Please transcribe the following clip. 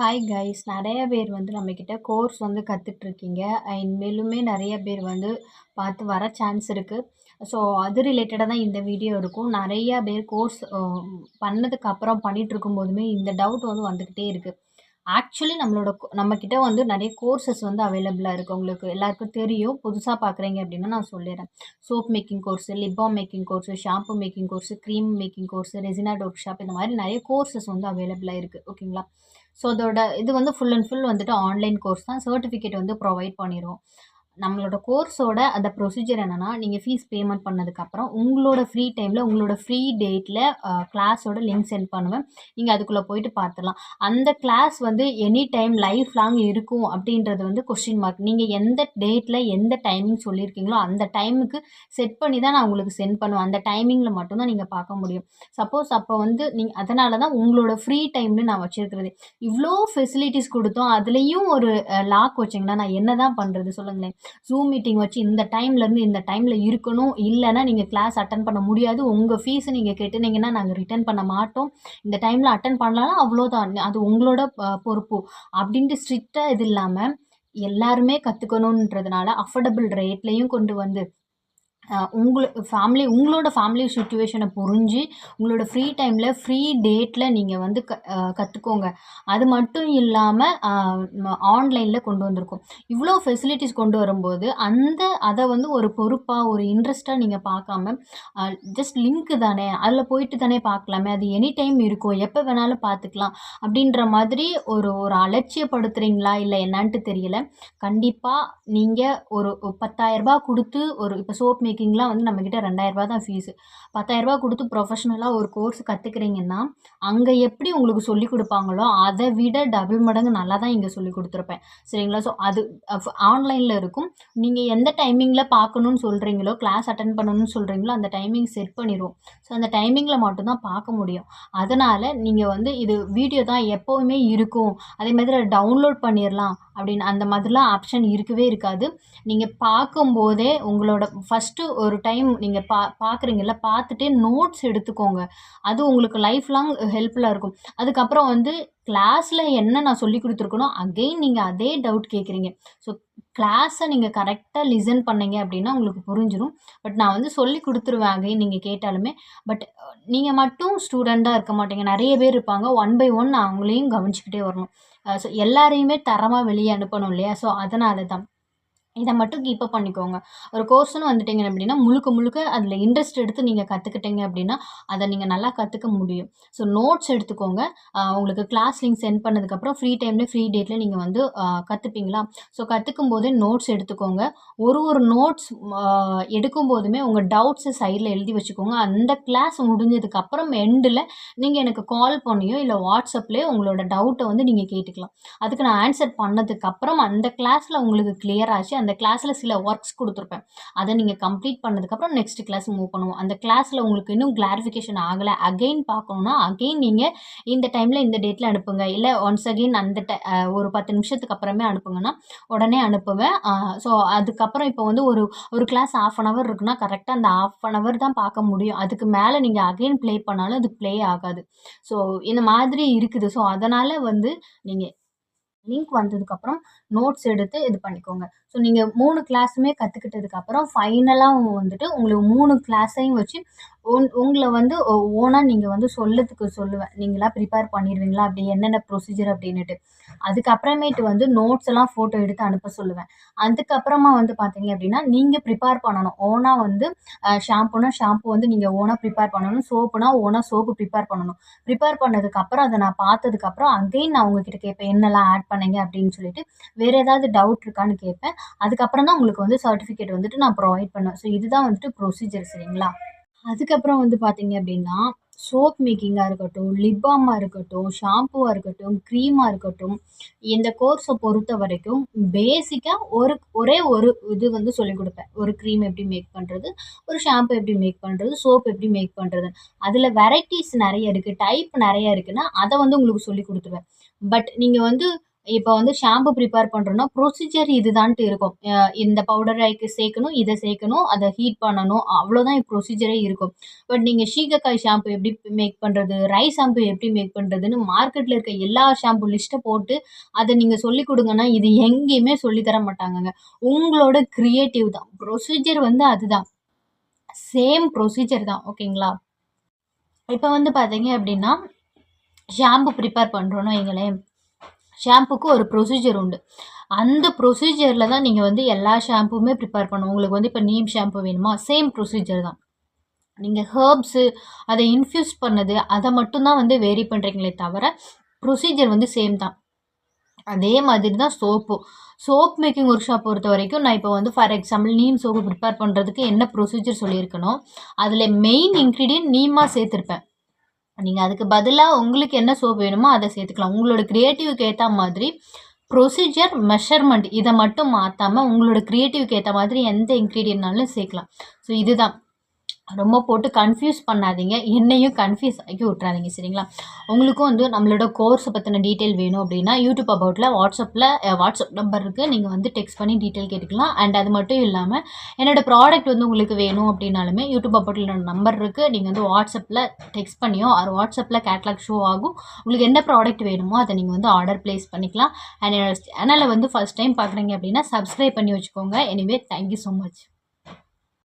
Hi guys நிறைய பேர் வந்து நம்மக்கிட்ட கோர்ஸ் வந்து கற்றுட்ருக்கீங்க இனிமேலுமே நிறைய பேர் வந்து பார்த்து வர சான்ஸ் இருக்குது ஸோ அது ரிலேட்டடாக தான் இந்த வீடியோ இருக்கும். நிறையா பேர் கோர்ஸ் பண்ணதுக்கப்புறம் பண்ணிகிட்ருக்கும் போதுமே இந்த டவுட் வந்து வந்துக்கிட்டே இருக்குது ஆக்சுவலி நம்மளோட நம்மக்கிட்ட வந்து நிறைய கோர்சஸ் வந்து அவைலபிளாக இருக்குது உங்களுக்கு எல்லாருக்கும் தெரியும். புதுசாக பார்க்குறீங்க அப்படின்னா நான் சொல்லிடுறேன் soap making course lip balm making course shampoo making course cream making course ரெசினா workshop இந்த மாதிரி நிறைய கோர்சஸ் வந்து அவைலபிளாக இருக்குது ஓகேங்களா ஸோ அதோட இது வந்து ஃபுல் அண்ட் ஃபுல் வந்துட்டு ஆன்லைன் கோர்ஸ் தான். சர்டிஃபிகேட் வந்து ப்ரொவைட் பண்ணிடுவோம் நம்மளோட கோர்ஸோட அந்த ப்ரொசீஜர் என்னென்னா நீங்கள் ஃபீஸ் பேமெண்ட் பண்ணதுக்கப்புறம் உங்களோட ஃப்ரீ டைமில் உங்களோட ஃப்ரீ டேட்டில் கிளாஸோட லிங்க் சென்ட் பண்ணுவேன். நீங்கள் அதுக்குள்ளே போயிட்டு பார்த்துடலாம் அந்த கிளாஸ் வந்து எனி டைம் லைஃப் லாங் இருக்கும் அப்படின்றது வந்து கொஸ்டின் மார்க் நீங்கள் எந்த டேட்டில் எந்த டைமிங் சொல்லியிருக்கீங்களோ அந்த டைமுக்கு செட் பண்ணி தான் நான் உங்களுக்கு சென்ட் பண்ணுவேன். அந்த டைமிங்கில் மட்டும்தான் நீங்கள் பார்க்க முடியும். சப்போஸ் அப்போ வந்து நீங்கள் அதனால தான் உங்களோட ஃப்ரீ டைம்னு நான் வச்சுருக்கிறது. இவ்வளோ ஃபெசிலிட்டிஸ் கொடுத்தோம். அதுலேயும் ஒரு லாக் வச்சிங்கன்னா நான் என்ன தான் பண்ணுறது சொல்லுங்களேன். ஜூம் மீட்டிங் வச்சு இந்த டைம்லேருந்து இந்த டைமில் இருக்கணும். இல்லைன்னா நீங்கள் கிளாஸ் அட்டன் பண்ண முடியாது. உங்கள் ஃபீஸை நீங்கள் கேட்டுனீங்கன்னா நாங்கள் ரிட்டர்ன் பண்ண மாட்டோம். இந்த டைமில் அட்டன் பண்ணலாம் அவ்வளோதான் அது உங்களோட பொறுப்பு. அப்படின்ட்டு ஸ்ட்ரிக்டாக இது இல்லாமல் எல்லாருமே கற்றுக்கணுன்றதுனால அஃபோர்டபுள் ரேட்லேயும் கொண்டு வந்து உங்களை ஃபேமிலி உங்களோட ஃபேமிலி சுச்சுவேஷனை புரிஞ்சு உங்களோட ஃப்ரீ டைமில் ஃப்ரீ டேட்டில் நீங்கள் வந்து க கற்றுக்கோங்க அது மட்டும் இல்லாமல் ஆன்லைனில் கொண்டு வந்திருக்கோம். இவ்வளோ ஃபெசிலிட்டிஸ் கொண்டு வரும்போது அந்த அதை வந்து ஒரு பொறுப்பாக ஒரு இன்ட்ரெஸ்ட்டாக நீங்கள் பார்க்காம ஜஸ்ட் லிங்க்கு தானே அதில் போயிட்டு தானே பார்க்கலாமே அது எனி டைம் இருக்கும் எப்போ வேணாலும் பார்த்துக்கலாம் அப்படின்ற மாதிரி ஒரு ஒரு அலட்சியப்படுத்துகிறீங்களா இல்லை என்னான்ட்டு தெரியல. கண்டிப்பாக நீங்கள் ஒரு பத்தாயிரரூபா கொடுத்து ஒரு இப்போ சோப் மேக் மேக்கிங்லாம் வந்து நம்மக்கிட்ட ரெண்டாயிரரூபா தான் ஃபீஸு பத்தாயிரரூபா கொடுத்து ப்ரொஃபஷ்னலாக ஒரு கோர்ஸ் கற்றுக்குறீங்கன்னா அங்கே எப்படி உங்களுக்கு சொல்லிக் கொடுப்பாங்களோ அதை விட டபுள் மடங்கு நல்லா தான் இங்கே சொல்லி கொடுத்துருப்பேன். சரிங்களா? ஸோ அது ஆன்லைனில் இருக்கும். நீங்கள் எந்த டைமிங்கில் பார்க்கணுன்னு சொல்கிறீங்களோ கிளாஸ் அட்டன் பண்ணணும்னு சொல்கிறீங்களோ அந்த டைமிங் செட் பண்ணிடுவோம் ஸோ அந்த டைமிங்கில் மட்டும்தான் பார்க்க முடியும். அதனால் நீங்கள் வந்து இது வீடியோ தான் எப்போவுமே இருக்கும். அதே மாதிரி டவுன்லோட் பண்ணிடலாம் அப்படின்னு அந்த மாதிரிலாம் ஆப்ஷன் இருக்கவே இருக்காது. நீங்கள் பார்க்கும்போதே உங்களோட ஃபஸ்ட்டு ஒரு டைம் நீங்கள் பா பார்க்குறீங்கல்ல பார்த்துட்டே நோட்ஸ் எடுத்துக்கோங்க. அது உங்களுக்கு லைஃப் லாங் ஹெல்ப்ஃபுல்லாக இருக்கும். அதுக்கப்புறம் வந்து கிளாஸில் என்ன நான் சொல்லி கொடுத்துருக்கனோ அகெயின் நீங்கள் அதே டவுட் கேட்குறீங்க. ஸோ கிளாஸை நீங்கள் கரெக்டாக லிசன் பண்ணீங்க அப்படின்னா உங்களுக்கு புரிஞ்சிடும் பட் நான் வந்து சொல்லி கொடுத்துருவேன் நீங்கள் கேட்டாலுமே. பட் நீங்கள் மட்டும் ஸ்டூடெண்ட்டாக இருக்க மாட்டீங்க. நிறைய பேர் இருப்பாங்க. ஒன் பை ஒன் அவங்களையும் கவனிச்சிக்கிட்டே வரணும். ஸோ எல்லாரையுமே தரமாக வெளியே அனுப்பணும் இல்லையா? ஸோ அதனால தான் இதை மட்டும் கீப்பப் பண்ணிக்கோங்க. ஒரு கோர்ஸ்னு வந்துட்டிங்க அப்படின்னா முழுக்க முழுக்க அதில் இன்ட்ரெஸ்ட் எடுத்து நீங்கள் கற்றுக்கிட்டீங்க அப்படின்னா அதை நீங்கள் நல்லா கற்றுக்க முடியும். ஸோ நோட்ஸ் எடுத்துக்கோங்க. உங்களுக்கு கிளாஸ் லிங்க் சென்ட் பண்ணதுக்கப்புறம் ஃப்ரீ டைமில் ஃப்ரீ டேட்டில் நீங்கள் வந்து கற்றுப்பீங்களா ஸோ கற்றுக்கும் போதே நோட்ஸ் எடுத்துக்கோங்க. ஒரு ஒரு நோட்ஸ் எடுக்கும் போதுமே உங்கள் டவுட்ஸை சைடில் எழுதி வச்சுக்கோங்க. அந்த கிளாஸ் முடிஞ்சதுக்கப்புறம் எண்டில் நீங்கள் எனக்கு கால் பண்ணியோ இல்லை வாட்ஸ்அப்லேயோ உங்களோட டவுட்டை வந்து நீங்கள் கேட்டுக்கலாம். அதுக்கு நான் ஆன்சர் பண்ணதுக்கப்புறம் அந்த கிளாஸில் உங்களுக்கு கிளியர் ஆச்சு. அந்த கிளாஸில் சில ஒர்க்ஸ் கொடுத்துருப்பேன். அதை நீங்கள் கம்ப்ளீட் பண்ணதுக்கப்புறம் நெக்ஸ்ட் கிளாஸ் மூவ் பண்ணுவோம். அந்த கிளாஸில் உங்களுக்கு இன்னும் கிளாரிஃபிகேஷன் ஆகலை. அகெயின் பார்க்கணுன்னா அகெயின் நீங்கள் இந்த டைமில் இந்த டேட்டில் அனுப்புங்க. இல்லை ஒன்ஸ் அகெயின் அந்த டை ஒரு பத்து நிமிஷத்துக்கு அப்புறமே அனுப்புங்கன்னா உடனே அனுப்புவேன். ஸோ அதுக்கப்புறம் இப்போ வந்து ஒரு ஒரு கிளாஸ் ஆஃப் அன் ஹவர் இருக்குன்னா கரெக்டாக அந்த ஆஃப் அன் ஹவர் தான் பார்க்க முடியும். அதுக்கு மேலே நீங்கள் அகெயின் ப்ளே பண்ணாலும் அது ப்ளே ஆகாது. ஸோ இந்த மாதிரி இருக்குது. ஸோ அதனால் வந்து நீங்கள் லிங்க் வந்ததுக்கப்புறம் நோட்ஸ் எடுத்து இது பண்ணிக்கோங்க. ஸோ நீங்கள் மூணு கிளாஸுமே கற்றுக்கிட்டதுக்கப்புறம் ஃபைனலாக வந்துட்டு உங்களுக்கு மூணு கிளாஸையும் வச்சு உன் உங்களை வந்து ஓனாக நீங்கள் வந்து சொல்லத்துக்கு சொல்லுவேன் நீங்களாக ப்ரிப்பேர் பண்ணிடுவீங்களா? அப்படி என்னென்ன ப்ரொசீஜர் அப்படின்னுட்டு. அதுக்கப்புறமேட்டு வந்து நோட்ஸ் எல்லாம் ஃபோட்டோ எடுத்து அனுப்ப சொல்லுவேன். அதுக்கப்புறமா வந்து பார்த்தீங்க அப்படின்னா நீங்கள் ப்ரிப்பேர் பண்ணணும். ஓனாக வந்து ஷாம்புனா ஷாம்பு வந்து நீங்கள் ஓனாக ப்ரிப்பேர் பண்ணணும். சோப்புனா ஓனாக சோப்பு ப்ரிப்பேர் பண்ணணும். ப்ரிப்பேர் பண்ணதுக்கப்புறம் அதை நான் பார்த்ததுக்கப்புறம் அகெயின் நான் உங்ககிட்ட கேட்பேன். என்னெல்லாம் ஆட் பண்ணீங்க அப்படின்னு சொல்லிட்டு வேறு ஏதாவது டவுட் இருக்கான்னு கேட்பேன். அதுக்கப்புறம் தான் உங்களுக்கு வந்து சர்டிஃபிகேட் வந்துட்டு நான் ப்ரொவைட் பண்ணுவேன். ஸோ இதுதான் வந்துட்டு ப்ரொசீஜர் சரிங்களா? அதுக்கப்புறம் வந்து பார்த்தீங்க அப்படின்னா சோப் மேக்கிங்காக இருக்கட்டும் லிப் பாமாக இருக்கட்டும் ஷாம்புவாக இருக்கட்டும் க்ரீமாக இருக்கட்டும் இந்த கோர்ஸை பொறுத்த வரைக்கும் பேசிக்காக ஒரு ஒரே ஒரு இது வந்து சொல்லிக் கொடுப்பேன். ஒரு க்ரீம் எப்படி மேக் பண்ணுறது ஒரு ஷாம்பு எப்படி மேக் பண்ணுறது சோப் எப்படி மேக் பண்ணுறது அதில் வெரைட்டிஸ் நிறைய இருக்குது டைப் நிறைய இருக்குன்னா அதை வந்து உங்களுக்கு சொல்லி கொடுத்துருவேன். பட் நீங்கள் வந்து இப்போ வந்து ஷாம்பு ப்ரிப்பேர் பண்ணுறோன்னா ப்ரொசீஜர் இதுதான்ட்டு இருக்கும். இந்த பவுடர் சேர்க்கணும் இதை சேர்க்கணும் அதை ஹீட் பண்ணணும் அவ்வளோதான் ப்ரொசீஜரே இருக்கும். பட் நீங்கள் ஷீகக்காய் ஷாம்பு எப்படி மேக் பண்ணுறது ரைஸ் ஷாம்பு எப்படி மேக் பண்ணுறதுன்னு மார்க்கெட்டில் இருக்க எல்லா ஷாம்பு லிஸ்ட்டை போட்டு அதை நீங்கள் சொல்லி கொடுங்கன்னா இது எங்கேயுமே சொல்லித்தர தர மாட்டாங்கங்க. உங்களோட க்ரியேட்டிவ் தான். ப்ரொசீஜர் வந்து அதுதான். சேம் ப்ரொசீஜர் தான். ஓகேங்களா? இப்போ வந்து பார்த்தீங்க அப்படின்னா ஷாம்பு ப்ரிப்பேர் பண்ணுறோன்னு வைங்களேன். ஷாம்புக்கு ஒரு ப்ரொசீஜர் உண்டு. அந்த ப்ரொசீஜரில் தான் நீங்கள் வந்து எல்லா ஷாம்புமே ப்ரிப்பேர் பண்ணணும். உங்களுக்கு வந்து இப்போ நீம் ஷாம்பு வேணுமா? சேம் ப்ரொசீஜர் தான். நீங்கள் ஹேர்ப்ஸு அதை இன்ஃப்யூஸ் பண்ணது அதை மட்டும்தான் வந்து வேரி பண்ணுறீங்களே தவிர ப்ரொசீஜர் வந்து சேம் தான். அதே மாதிரி தான் soap soap making workshop பொறுத்த வரைக்கும் நான் இப்போ வந்து for example neem soap prepare பண்ணுறதுக்கு என்ன ப்ரொசீஜர் சொல்லியிருக்கணும் அதில் மெயின் இன்க்ரீடியன்ட் நீமாக சேர்த்துருப்பேன். நீங்கள் அதுக்கு பதிலாக உங்களுக்கு என்ன சோப் வேணுமோ அதை சேர்த்துக்கலாம். உங்களோட க்ரியேட்டிவ்க்கு ஏற்ற மாதிரி ப்ரொசீஜர் மெஷர்மெண்ட் இதை மட்டும் மாற்றாமல் உங்களோட க்ரியேட்டிவ்க்கு ஏற்ற மாதிரி எந்த இன்க்ரீடியன்ட்னாலும் சேர்க்கலாம். ஸோ இதுதான். ரொம்ப போட்டு கன்ஃபியூஸ் பண்ணாதீங்க. என்னையும் கன்ஃபியூஸ் ஆக்கி விட்றாதீங்க சரிங்களா? உங்களுக்கும் வந்து நம்மளோட கோர்ஸை பற்றின டீட்டெயில் வேணும் அப்படின்னா யூடியூப் அபவுட்டில் வாட்ஸ்அப்பில் வாட்ஸ்அப் நம்பர் இருக்குது நீங்கள் வந்து டெக்ஸ்ட் பண்ணி டீட்டெயில் கேட்டுக்கலாம். அண்ட் அது மட்டும் இல்லாமல் என்னோடய ப்ராடக்ட் வந்து உங்களுக்கு வேணும் அப்படின்னாலுமே யூடியூப் அபவுட்டில் நம்பர் இருக்குது நீங்கள் வந்து வாட்ஸ்அப்பில் டெக்ஸ்ட் பண்ணியோ ஆர் வாட்ஸ்அப்பில் கேட்லாக் ஷோ ஆகும். உங்களுக்கு என்ன ப்ராடக்ட் வேணுமோ அதை நீங்கள் வந்து ஆர்டர் ப்ளேஸ் பண்ணிக்கலாம். அண்ட் என்னோட சேனலை வந்து ஃபஸ்ட் டைம் பார்க்குறீங்க அப்படின்னா சப்ஸ்கிரைப் பண்ணி வச்சுக்கோங்க. Anyway thank you so much